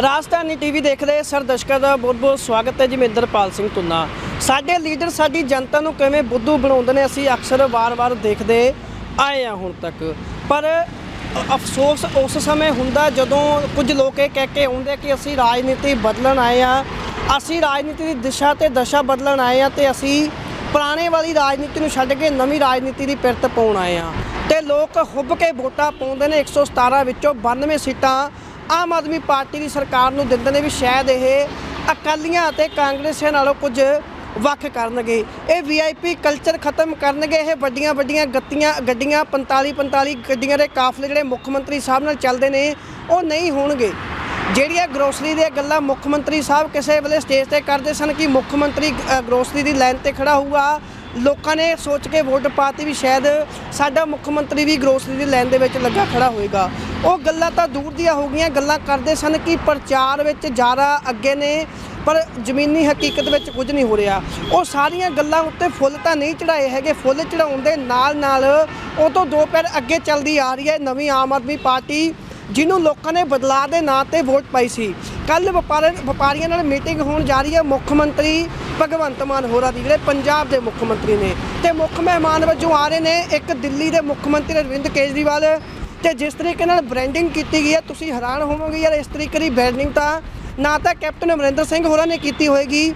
ਰਾਜਧਾਨੀ TV ਦੇਖ ਰਹੇ sir ਦਰਸ਼ਕਾਂ ਦਾ ਬਹੁਤ ਬਹੁਤ ਸਵਾਗਤ ਹੈ ਜਮਿੰਦਰਪਾਲ ਸਿੰਘ ਤੁੰਨਾ ਸਾਡੇ ਲੀਡਰ, ਸਾਡੀ ਜਨਤਾ ਨੂੰ ਕਿਵੇਂ ਬੁੱਧੂ ਬਣਾਉਂਦੇ ਨੇ ਅਸੀਂ ਅਕਸਰ ਵਾਰ-ਵਾਰ ਦੇਖਦੇ ਆਏ ਆ ਹੁਣ ਤੱਕ। ਪਰ ਅਫਸੋਸ ਉਸ ਸਮੇਂ ਹੁੰਦਾ ਜਦੋਂ ਕੁਝ ਲੋਕ ਇਹ ਕਹਿ ਕੇ ਆਉਂਦੇ ਕਿ ਅਸੀਂ ਰਾਜਨੀਤੀ ਬਦਲਣ ਆਏ ਆ ਅਸੀਂ ਰਾਜਨੀਤੀ ਦੀ ਦਿਸ਼ਾ ਤੇ ਦਸ਼ਾ ਬਦਲਣ ਆਏ ਆ ਤੇ ਅਸੀਂ ਪੁਰਾਣੇ ਵਾਲੀ ਰਾਜਨੀਤੀ ਨੂੰ ਛੱਡ ਕੇ ਨਵੀਂ ਰਾਜਨੀਤੀ ਦੀ ਪਿਰਤ ਪਾਉਣ ਆਏ ਆ ਤੇ ਲੋਕ ਹੁੱਬ ਕੇ ਵੋਟਾਂ ਪਾਉਂਦੇ ਨੇ 117 ਵਿੱਚੋਂ 92 ਸੀਟਾਂ ਆਮ ਆਦਮੀ ਪਾਰਟੀ ਦੀ ਸਰਕਾਰ ਨੂੰ ਦਿੰਦੇ ਨੇ ਵੀ ਸ਼ਾਇਦ ਇਹ ਅਕਾਲੀਆਂ ਅਤੇ ਕਾਂਗਰਸੀਆਂ ਨਾਲੋਂ ਕੁਝ ਵੱਖ ਕਰਨਗੇ। ਇਹ ਵੀਆਈਪੀ ਕਲਚਰ ਖਤਮ ਕਰਨਗੇ, ਇਹ ਵੱਡੀਆਂ ਵੱਡੀਆਂ ਗੱਤੀਆਂ, ਗੱਡੀਆਂ 45 45 ਗੱਡੀਆਂ ਦੇ ਕਾਫਲੇ ਜਿਹੜੇ ਮੁੱਖ ਮੰਤਰੀ ਸਾਹਿਬ ਨਾਲ ਚੱਲਦੇ ਨੇ, ਉਹ ਨਹੀਂ ਹੋਣਗੇ। ਜਿਹੜੀਆਂ ਗਰੋਸਰੀ ਦੀਆਂ ਗੱਲਾਂ ਮੁੱਖ ਮੰਤਰੀ ਸਾਹਿਬ ਕਿਸੇ ਵੇਲੇ ਸਟੇਜ ਤੇ ਕਰਦੇ ਸਨ ਕਿ ਮੁੱਖ ਮੰਤਰੀ ਗਰੋਸਰੀ ਦੀ ਲਾਈਨ ਤੇ ਖੜਾ ਹੋਊਗਾ ਲੋਕਾਂ ਨੇ ਸੋਚ ਕੇ ਵੋਟ ਪਾਤੀ ਵੀ ਸ਼ਾਇਦ ਸਾਡਾ ਮੁੱਖ ਮੰਤਰੀ ਵੀ ਗਰੋਸਰੀ ਦੀ ਲਾਈਨ ਦੇ ਵਿੱਚ ਲੱਗਾ ਖੜਾ ਹੋਏਗਾ। ਉਹ ਗੱਲਾਂ ਤਾਂ ਦੂਰ ਦੀਆਂ ਹੋ ਗਈਆਂ, ਗੱਲਾਂ ਕਰਦੇ ਸਨ ਕਿ ਪ੍ਰਚਾਰ ਵਿੱਚ ਜ਼ਿਆਦਾ ਅੱਗੇ ਨੇ, ਪਰ ਜ਼ਮੀਨੀ ਹਕੀਕਤ ਵਿੱਚ ਕੁਝ ਨਹੀਂ ਹੋ ਰਿਹਾ। ਉਹ ਸਾਰੀਆਂ ਗੱਲਾਂ ਉੱਤੇ ਫੁੱਲ ਤਾਂ ਨਹੀਂ ਚੜਾਏ ਹੈਗੇ, ਫੁੱਲ ਚੜਾਉਣ ਦੇ ਨਾਲ ਨਾਲ ਉਹ ਤੋਂ ਦੋ ਪੈਰ ਅੱਗੇ ਚੱਲਦੀ ਆ ਰਹੀ ਹੈ ਨਵੀਂ ਆਮ ਆਦਮੀ ਪਾਰਟੀ, ਜਿਹਨੂੰ ਲੋਕਾਂ ਨੇ ਬਦਲਾਅ ਦੇ ਨਾਂ ਤੇ ਵੋਟ ਪਾਈ ਸੀ। ਕੱਲ ਵਪਾਰ ਵਪਾਰੀਆਂ ਨਾਲ ਮੀਟਿੰਗ ਹੋਣ ਜਾ ਰਹੀ ਹੈ, ਮੁੱਖ ਮੰਤਰੀ ਭਗਵੰਤ ਮਾਨ ਹੋਰਾਂ ਦੀ ਜਿਹੜੇ ਪੰਜਾਬ ਦੇ ਮੁੱਖ ਮੰਤਰੀ ਨੇ ਤੇ ਮੁੱਖ ਮਹਿਮਾਨ ਵਜੋਂ ਆ ਰਹੇ ਨੇ ਇੱਕ ਦਿੱਲੀ ਦੇ ਮੁੱਖ ਮੰਤਰੀ ਅਰਵਿੰਦ ਕੇਜਰੀਵਾਲ ਤੇ ਜਿਸ ਤਰੀਕੇ ਨਾਲ ਬ੍ਰਾਂਡਿੰਗ ਕੀਤੀ ਗਈ ਹੈ, ਤੁਸੀਂ ਹੈਰਾਨ ਹੋਵੋਗੇ ਯਾਰ, ਇਸ ਤਰੀਕੇ ਦੀ ਬ੍ਰਾਂਡਿੰਗ ਤਾਂ ਨਾ ਤਾਂ ਕੈਪਟਨ ਅਮਰਿੰਦਰ ਸਿੰਘ ਹੋਰਾਂ ਨੇ ਕੀਤੀ ਹੋਏਗੀ,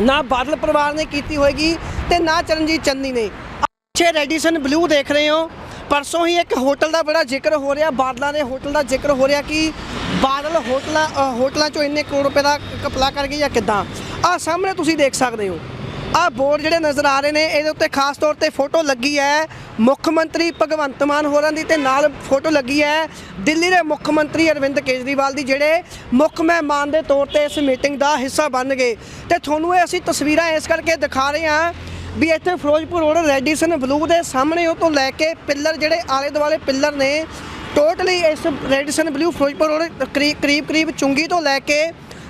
ਨਾ ਬਾਦਲ ਪਰਿਵਾਰ ਨੇ ਕੀਤੀ ਹੋਏਗੀ ਤੇ ਨਾ ਚਰਨਜੀਤ ਚੰਨੀ ਨੇ। ਪਿੱਛੇ ਰੈਡੀਸਨ ਬਲੂ ਦੇਖ ਰਹੇ ਹੋ, ਪਰਸੋਂ ਹੀ ਇੱਕ ਹੋਟਲ ਦਾ ਬੜਾ ਜ਼ਿਕਰ ਹੋ ਰਿਹਾ, ਬਾਦਲਾਂ ਦੇ ਹੋਟਲ ਦਾ ਜ਼ਿਕਰ ਹੋ ਰਿਹਾ ਕਿ ਬਾਦਲ ਹੋਟਲਾਂ ਹੋਟਲਾਂ ਚੋਂ ਇੰਨੇ ਕਰੋੜ ਰੁਪਏ ਦਾ ਕਪਲਾ ਕਰ ਗਈ ਜਾਂ ਕਿੱਦਾਂ? ਆਹ ਸਾਹਮਣੇ ਤੁਸੀਂ ਦੇਖ ਸਕਦੇ ਹੋ। ਆਹ ਬੋਰਡ ਜਿਹੜੇ ਨਜ਼ਰ ਆ ਰਹੇ ਨੇ, ਇਹਦੇ ਉੱਤੇ ਖਾਸ ਤੌਰ ਤੇ ਫੋਟੋ ਲੱਗੀ ਹੈ ਮੁੱਖ ਮੰਤਰੀ ਭਗਵੰਤ ਮਾਨ ਹੋਰਾਂ ਦੀ ਤੇ ਨਾਲ ਫੋਟੋ ਲੱਗੀ ਹੈ ਦਿੱਲੀ ਦੇ ਮੁੱਖ ਮੰਤਰੀ ਅਰਵਿੰਦ ਕੇਜਰੀਵਾਲ ਦੀ, ਜਿਹੜੇ ਮੁੱਖ ਮਹਿਮਾਨ ਦੇ ਤੌਰ ਤੇ ਇਸ ਮੀਟਿੰਗ ਦਾ ਹਿੱਸਾ ਬਣ ਗਏ। ਤੇ ਤੁਹਾਨੂੰ ਇਹ ਅਸੀਂ ਤਸਵੀਰਾਂ ਇਸ ਕਰਕੇ ਦਿਖਾ ਰਹੇ ਹਾਂ ਵੀ ਇੱਥੇ ਫਿਰੋਜ਼ਪੁਰ ਰੋਡ ਰੈਡੀਸਨ ਬਲੂ ਦੇ ਸਾਹਮਣੇ ਉਹ ਤੋਂ ਲੈ ਕੇ ਪਿੱਲਰ ਜਿਹੜੇ ਆਲੇ ਦੁਆਲੇ ਪਿੱਲਰ ਨੇ, ਟੋਟਲੀ ਇਸ ਰੈਡੀਸਨ ਬਲੂ ਫਿਰੋਜ਼ਪੁਰ ਰੋਡ ਕਰੀਬ ਕਰੀਬ ਕਰੀਬ ਚੁੰਗੀ ਤੋਂ ਲੈ ਕੇ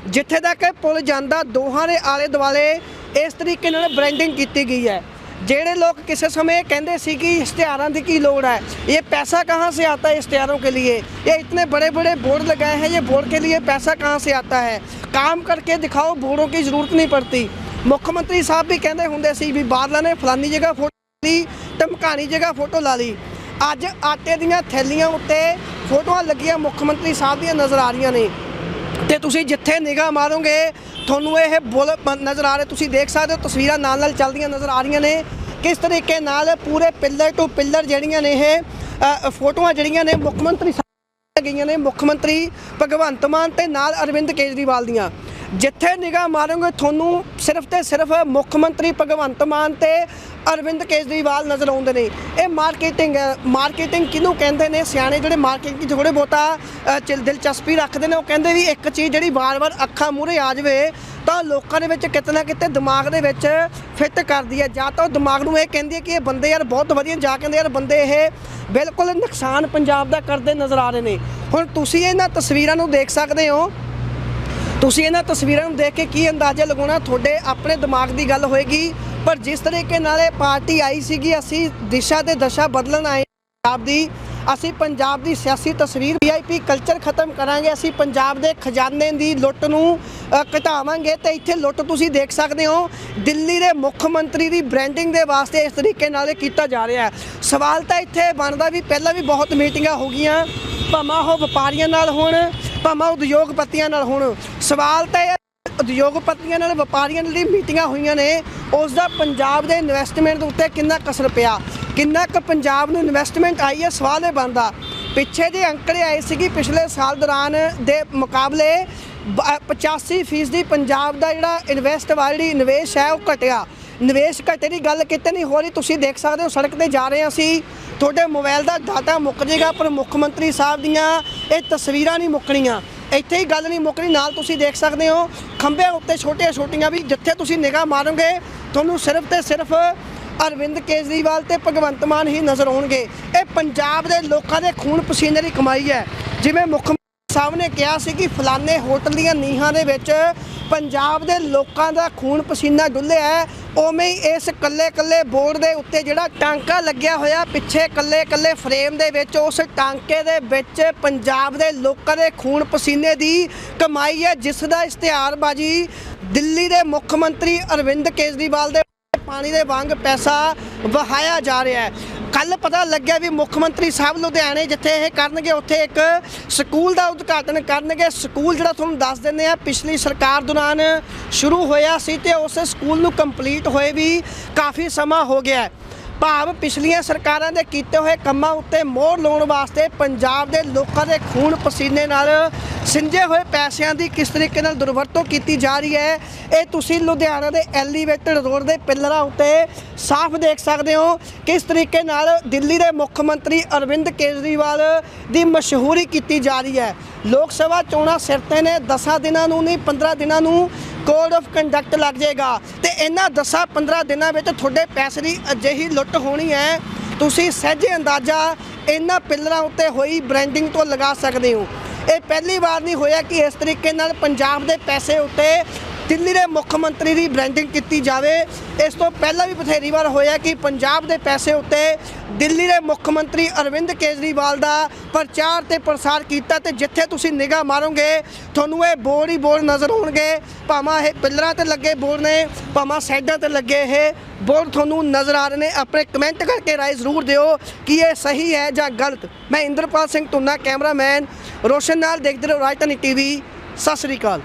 ਜਿੱਥੇ ਤੱਕ ਇਹ ਪੁਲ ਜਾਂਦਾ ਦੋਹਾਂ ਦੇ ਆਲੇ ਦੁਆਲੇ ਇਸ ਤਰੀਕੇ ਨਾਲ ਬ੍ਰਾਂਡਿੰਗ ਕੀਤੀ ਗਈ ਹੈ ਜਿਹੜੇ ਲੋਕ ਕਿਸੇ ਸਮੇਂ ਕਹਿੰਦੇ ਸੀ कि इश्तेहारों की की लोड़ है ये पैसा कहाँ से आता है इश्तेहारों के लिए ये इतने बड़े बड़े बोर्ड लगाए हैं ये बोर्ड के लिए पैसा कहाँ से आता है काम करके दिखाओ बोर्डों की ज़रूरत नहीं पड़ती ਮੁੱਖ ਮੰਤਰੀ ਸਾਹਿਬ ਵੀ ਕਹਿੰਦੇ ਹੁੰਦੇ ਸੀ ਵੀ ਬਾਦਲਾਂ ਨੇ ਫਲਾਨੀ ਜਗ੍ਹਾ ਫੋਟੋ ਲਈ ਧਮਕਾਣੀ ਜਗ੍ਹਾ ਫੋਟੋ ਲਾ ਲਈ ਅੱਜ ਆਟੇ ਦੀਆਂ ਥੈਲੀਆਂ ਉੱਤੇ ਫੋਟੋਆਂ ਲੱਗੀਆਂ ਮੁੱਖ ਮੰਤਰੀ ਸਾਹਿਬ ਦੀਆਂ ਨਜ਼ਰ ਆ ਰਹੀਆਂ ਨੇ ਤੇ ਤੁਸੀਂ ਜਿੱਥੇ ਨਿਗਾਹ ਮਾਰੋਗੇ, ਤੁਹਾਨੂੰ ਇਹ ਬੁੱਲ ਨਜ਼ਰ ਆ ਰਹੇ। ਤੁਸੀਂ ਦੇਖ ਸਕਦੇ ਹੋ ਤਸਵੀਰਾਂ ਨਾਲ ਨਾਲ ਚੱਲਦੀਆਂ ਨਜ਼ਰ ਆ ਰਹੀਆਂ ਨੇ। ਕਿਸ ਤਰੀਕੇ ਨਾਲ ਪੂਰੇ ਪਿੱਲਰ ਟੂ ਪਿੱਲਰ ਜਿਹੜੀਆਂ ਨੇ ਇਹ ਫੋਟੋਆਂ ਜਿਹੜੀਆਂ ਨੇ ਮੁੱਖ ਮੰਤਰੀ ਸਾਹਿਬ ਗਈਆਂ ਨੇ, ਮੁੱਖ ਮੰਤਰੀ ਭਗਵੰਤ ਮਾਨ ਤੇ ਨਾਲ ਅਰਵਿੰਦ ਕੇਜਰੀਵਾਲ ਦੀਆਂ। ਜਿੱਥੇ ਨਿਗਾਹ ਮਾਰੋਗੇ ਤੁਹਾਨੂੰ ਸਿਰਫ ਤੇ ਸਿਰਫ ਮੁੱਖ ਮੰਤਰੀ ਭਗਵੰਤ ਮਾਨ ਤੇ ਅਰਵਿੰਦ ਕੇਜਰੀਵਾਲ ਨਜ਼ਰ ਆਉਂਦੇ ਨੇ। ਇਹ ਮਾਰਕੀਟਿੰਗ ਹੈ। ਮਾਰਕੀਟਿੰਗ ਕਿਹਨੂੰ ਕਹਿੰਦੇ ਨੇ? ਸਿਆਣੇ ਜਿਹੜੇ ਮਾਰਕੀਟਿੰਗ 'ਚ ਥੋੜੇ ਬਹੁਤਾ ਅ, ਦਿਲਚਸਪੀ ਰੱਖਦੇ ਨੇ ਉਹ ਕਹਿੰਦੇ ਵੀ ਇੱਕ ਚੀਜ਼ ਜਿਹੜੀ ਵਾਰ-ਵਾਰ ਅੱਖਾਂ ਮੂਹਰੇ ਆ ਜਾਵੇ ਤਾਂ ਲੋਕਾਂ ਦੇ ਵਿੱਚ ਕਿਤੇ ਨਾ ਕਿਤੇ ਦਿਮਾਗ ਦੇ ਵਿੱਚ ਫਿੱਟ ਕਰਦੀ ਹੈ। ਜਾਂ ਤਾਂ ਉਹ ਦਿਮਾਗ ਨੂੰ ਇਹ ਕਹਿੰਦੀ ਹੈ ਕਿ ਇਹ ਬੰਦੇ ਯਾਰ ਬਹੁਤ ਵਧੀਆ ਜਾ ਕਹਿੰਦੇ ਯਾਰ ਬੰਦੇ ਇਹ ਬਿਲਕੁਲ ਨੁਕਸਾਨ ਪੰਜਾਬ ਦਾ ਕਰਦੇ ਨਜ਼ਰ ਆ ਰਹੇ ਨੇ। ਹੁਣ ਤੁਸੀਂ ਇਹਨਾਂ ਤਸਵੀਰਾਂ ਨੂੰ ਦੇਖ ਸਕਦੇ ਹੋ। ਤੁਸੀਂ ਇਹਨਾਂ ਤਸਵੀਰਾਂ ਨੂੰ ਦੇਖ ਕੇ ਕੀ ਅੰਦਾਜ਼ਾ ਲਗਾਉਣਾ ਤੁਹਾਡੇ ਆਪਣੇ ਦਿਮਾਗ ਦੀ ਗੱਲ ਹੋਏਗੀ? ਪਰ ਜਿਸ ਤਰੀਕੇ ਨਾਲ ਇਹ ਪਾਰਟੀ ਆਈ ਸੀਗੀ, ਅਸੀਂ ਦਿਸ਼ਾ ਤੇ ਦਸ਼ਾ ਬਦਲਣ ਆਏ ਪੰਜਾਬ ਦੀ। ਅਸੀਂ ਪੰਜਾਬ ਦੀ ਸਿਆਸੀ ਤਸਵੀਰ ਵੀਆਈਪੀ ਕਲਚਰ ਖਤਮ ਕਰਾਂਗੇ। ਅਸੀਂ ਪੰਜਾਬ ਦੇ ਖਜ਼ਾਨੇ ਦੀ ਲੁੱਟ ਨੂੰ ਘਟਾਵਾਂਗੇ। ਤੇ ਇੱਥੇ ਲੁੱਟ ਤੁਸੀਂ ਦੇਖ ਸਕਦੇ ਹੋ, ਦਿੱਲੀ ਦੇ ਮੁੱਖ ਮੰਤਰੀ ਦੀ ਬ੍ਰਾਂਡਿੰਗ ਦੇ ਵਾਸਤੇ ਇਸ ਤਰੀਕੇ ਨਾਲ ਇਹ ਕੀਤਾ ਜਾ ਰਿਹਾ ਹੈ। ਸਵਾਲ ਤਾਂ ਇੱਥੇ ਬਣਦਾ ਵੀ ਪਹਿਲਾਂ ਵੀ ਬਹੁਤ ਮੀਟਿੰਗਾਂ ਹੋ ਗਈਆਂ, ਭਾਵੇਂ ਉਹ ਵਪਾਰੀਆਂ ਨਾਲ ਹੋਣ। ਭਾਵੇਂ ਉਦਯੋਗਪਤੀਆਂ ਨਾਲ ਹੋਣ ਸਵਾਲ ਤਾਂ ਇਹ ਉਦਯੋਗਪਤੀਆਂ ਨਾਲ ਵਪਾਰੀਆਂ ਨਾਲ ਮੀਟਿੰਗਾਂ ਹੋਈਆਂ ਨੇ ਉਸ ਦਾ ਪੰਜਾਬ ਦੇ ਇਨਵੈਸਟਮੈਂਟ ਦੇ ਉੱਤੇ ਕਿੰਨਾ ਕਸਰ ਪਿਆ? ਕਿੰਨਾ ਕੁ ਪੰਜਾਬ ਨੂੰ ਇਨਵੈਸਟਮੈਂਟ ਆਈ ਹੈ? ਸਵਾਲ ਇਹ ਬਣਦਾ। ਪਿੱਛੇ ਜੇ ਅੰਕੜੇ ਆਏ ਸੀ ਕਿ ਪਿਛਲੇ ਸਾਲ ਦੌਰਾਨ ਦੇ ਮੁਕਾਬਲੇ ਬ- ਅ, 85% ਦੀ ਪੰਜਾਬ ਦਾ ਜਿਹੜਾ ਇਨਵੈਸਟ ਵਾਲੀ ਨਿਵੇਸ਼ ਹੈ ਉਹ ਘਟਿਆ। ਨਿਵੇਸ਼ ਘਟੇ ਦੀ ਗੱਲ ਕਿਤੇ ਨਹੀਂ ਹੋ ਰਹੀ, ਤੁਸੀਂ ਦੇਖ ਸਕਦੇ ਹੋ ਸੜਕ ਤੇ ਜਾ ਰਹੇ ਹਾਂ ਅਸੀਂ। ਤੁਹਾਡੇ ਮੋਬਾਈਲ ਦਾ ਡਾਟਾ ਮੁੱਕ ਜਾਏਗਾ, ਪਰ ਮੁੱਖ ਮੰਤਰੀ ਸਾਹਿਬ ਦੀਆਂ ਇਹ ਤਸਵੀਰਾਂ ਨਹੀਂ ਮੁੱਕਣੀਆਂ। ਇੱਥੇ ਹੀ ਗੱਲ ਨਹੀਂ ਮੁੱਕਣੀ, ਨਾਲ ਤੁਸੀਂ ਦੇਖ ਸਕਦੇ ਹੋ, ਖੰਭਿਆਂ ਉੱਤੇ ਛੋਟੀਆਂ ਛੋਟੀਆਂ ਵੀ ਜਿੱਥੇ ਤੁਸੀਂ ਨਿਗਾਹ ਮਾਰੋਗੇ, ਤੁਹਾਨੂੰ ਸਿਰਫ ਤੇ ਸਿਰਫ ਅਰਵਿੰਦ ਕੇਜਰੀਵਾਲ ਤੇ ਭਗਵੰਤ ਮਾਨ ਹੀ ਨਜ਼ਰ ਆਉਣਗੇ। ਇਹ ਪੰਜਾਬ ਦੇ ਲੋਕਾਂ ਦੇ ਖੂਨ ਪਸੀਨੇ ਦੀ ਕਮਾਈ ਹੈ। ਜਿਵੇਂ ਮੁੱਖ ਮੰਤਰੀ ਸਾਹਿਬ ਨੇ ਕਿਹਾ ਸੀ ਕਿ ਫਲਾਣੇ ਹੋਟਲ ਦੀਆਂ ਨੀਹਾਂ ਦੇ ਵਿੱਚ ਪੰਜਾਬ ਦੇ ਲੋਕਾਂ ਦਾ ਖੂਨ ਪਸੀਨਾ ਡੁੱਲਿਆ ਹੈ ਉਵੇਂ ਹੀ ਇਸ ਕੱਲੇ ਕੱਲੇ ਬੋਰਡ ਦੇ ਉੱਤੇ ਜਿਹੜਾ ਟਾਂਕਾ ਲੱਗਿਆ ਹੋਇਆ ਪਿੱਛੇ ਕੱਲੇ ਕੱਲੇ ਫਰੇਮ ਦੇ ਵਿੱਚ, ਉਸ ਟਾਂਕੇ ਦੇ ਵਿੱਚ ਪੰਜਾਬ ਦੇ ਲੋਕਾਂ ਦੇ ਖੂਨ ਪਸੀਨੇ ਦੀ ਕਮਾਈ ਹੈ, ਜਿਸ ਦਾ ਇਸ਼ਤਿਹਾਰਬਾਜ਼ੀ ਦਿੱਲੀ ਦੇ ਮੁੱਖ ਮੰਤਰੀ ਅਰਵਿੰਦ ਕੇਜਰੀਵਾਲ ਦੇ ਪਾਣੀ ਦੇ ਵਾਂਗ ਪੈਸਾ ਵਹਾਇਆ ਜਾ ਰਿਹਾ ਹੈ। ਕੱਲ ਪਤਾ ਲੱਗਿਆ ਵੀ ਮੁੱਖ ਮੰਤਰੀ ਸਾਹਿਬ ਲੁਧਿਆਣੇ ਜਿੱਥੇ ਇਹ ਕਰਨਗੇ, ਉੱਥੇ ਇੱਕ ਸਕੂਲ ਦਾ ਉਦਘਾਟਨ ਕਰਨਗੇ। ਸਕੂਲ ਜਿਹੜਾ ਤੁਹਾਨੂੰ ਦੱਸ ਦਿੰਦੇ ਆ ਪਿਛਲੀ ਸਰਕਾਰ ਦੌਰਾਨ ਸ਼ੁਰੂ ਹੋਇਆ ਸੀ ਤੇ ਉਸ ਸਕੂਲ ਨੂੰ ਕੰਪਲੀਟ ਹੋਏ ਵੀ ਕਾਫੀ ਸਮਾਂ ਹੋ ਗਿਆ ਭਾਵ ਪਿਛਲੀਆਂ ਸਰਕਾਰਾਂ ਦੇ ਕੀਤੇ ਹੋਏ ਕੰਮਾਂ ਉੱਤੇ ਮੋਹਰ ਲਾਉਣ ਵਾਸਤੇ ਪੰਜਾਬ ਦੇ ਲੋਕਾਂ ਦੇ ਖੂਨ ਪਸੀਨੇ ਨਾਲ ਸਿੰਜੇ ਹੋਏ ਪੈਸਿਆਂ ਦੀ ਕਿਸ ਤਰੀਕੇ ਨਾਲ ਦੁਰਵਰਤੋਂ ਕੀਤੀ ਜਾ ਰਹੀ ਹੈ, ਇਹ ਤੁਸੀਂ ਲੁਧਿਆਣਾ ਦੇ ਐਲੀਵੇਟਡ ਰੋਡ ਦੇ ਪਿੱਲਰਾਂ ਉੱਤੇ ਸਾਫ਼ ਦੇਖ ਸਕਦੇ ਹੋ। ਕਿਸ ਤਰੀਕੇ ਨਾਲ ਦਿੱਲੀ ਦੇ ਮੁੱਖ ਮੰਤਰੀ ਅਰਵਿੰਦ ਕੇਜਰੀਵਾਲ ਦੀ ਮਸ਼ਹੂਰੀ ਕੀਤੀ ਜਾ ਰਹੀ ਹੈ। ਲੋਕ ਸਭਾ ਚੋਣਾਂ ਸਿਰ ਤੇ ਨੇ 10 ਦਿਨਾਂ ਨੂੰ ਨਹੀਂ 15 ਦਿਨਾਂ ਨੂੰ। ਕੋਡ ਆਫ ਕੰਡਕਟ ਲੱਗ ਜਾਏਗਾ। ਤੇ ਇਹਨਾਂ 10-15 ਦਿਨਾਂ ਵਿੱਚ ਤੁਹਾਡੇ ਪੈਸੇ ਦੀ ਅਜਿਹੀ ਲੁੱਟ ਹੋਣੀ ਹੈ। ਤੁਸੀਂ ਸਹਿਜੇ ਅੰਦਾਜ਼ਾ ਇਹਨਾਂ ਪਿੱਲਰਾਂ ਉੱਤੇ ਹੋਈ ਬ੍ਰਾਂਡਿੰਗ ਤੋਂ ਲਗਾ ਸਕਦੇ ਹੋ। ਇਹ ਪਹਿਲੀ ਵਾਰ ਨਹੀਂ ਹੋਇਆ ਕਿ ਇਸ ਤਰੀਕੇ ਨਾਲ ਪੰਜਾਬ ਦੇ ਪੈਸੇ ਉੱਤੇ ਦਿੱਲੀ ਦੇ ਮੁੱਖ ਮੰਤਰੀ ਦੀ ਬ੍ਰਾਂਡਿੰਗ ਕੀਤੀ ਜਾਵੇ, ਇਸ ਤੋਂ ਪਹਿਲਾਂ ਵੀ ਬਥੇਰੀ ਵਾਰ ਹੋਇਆ ਕਿ ਪੰਜਾਬ ਦੇ ਪੈਸੇ ਉੱਤੇ ਦਿੱਲੀ ਦੇ ਮੁੱਖ ਮੰਤਰੀ ਅਰਵਿੰਦ ਕੇਜਰੀਵਾਲ ਦਾ ਪ੍ਰਚਾਰ ਤੇ ਪ੍ਰਸਾਰ ਕੀਤਾ ਤੇ ਜਿੱਥੇ ਤੁਸੀਂ ਨਿਗਾਹ ਮਾਰੋਗੇ, ਤੁਹਾਨੂੰ ਇਹ ਬੋਰ ਹੀ ਬੋਰ ਨਜ਼ਰ ਆਉਣਗੇ। ਭਾਵੇਂ ਇਹ ਪਿੱਲਰਾਂ ਤੇ ਲੱਗੇ ਬੋਰ ਨੇ, ਭਾਵੇਂ ਸਾਈਡਾਂ ਤੇ ਲੱਗੇ ਇਹ ਬੋਰਡ ਤੁਹਾਨੂੰ ਨਜ਼ਰ ਆ ਰਹੇ ਨੇ। ਆਪਣੇ ਕਮੈਂਟ ਕਰਕੇ ਰਾਏ ਜ਼ਰੂਰ ਦਿਓ ਕਿ ਇਹ ਸਹੀ ਹੈ ਜਾਂ ਗਲਤ। ਮੈਂ ਇੰਦਰਪਾਲ ਸਿੰਘ ਤੁੰਨਾ ਕੈਮਰਾਮੈਨ, ਰੋਸ਼ਨ ਨਾਲ ਦੇਖਦੇ ਰਹੋ ਰਾਜਧਾਨੀ ਟੀਵੀ। ਸਤਿ ਸ੍ਰੀ ਅਕਾਲ।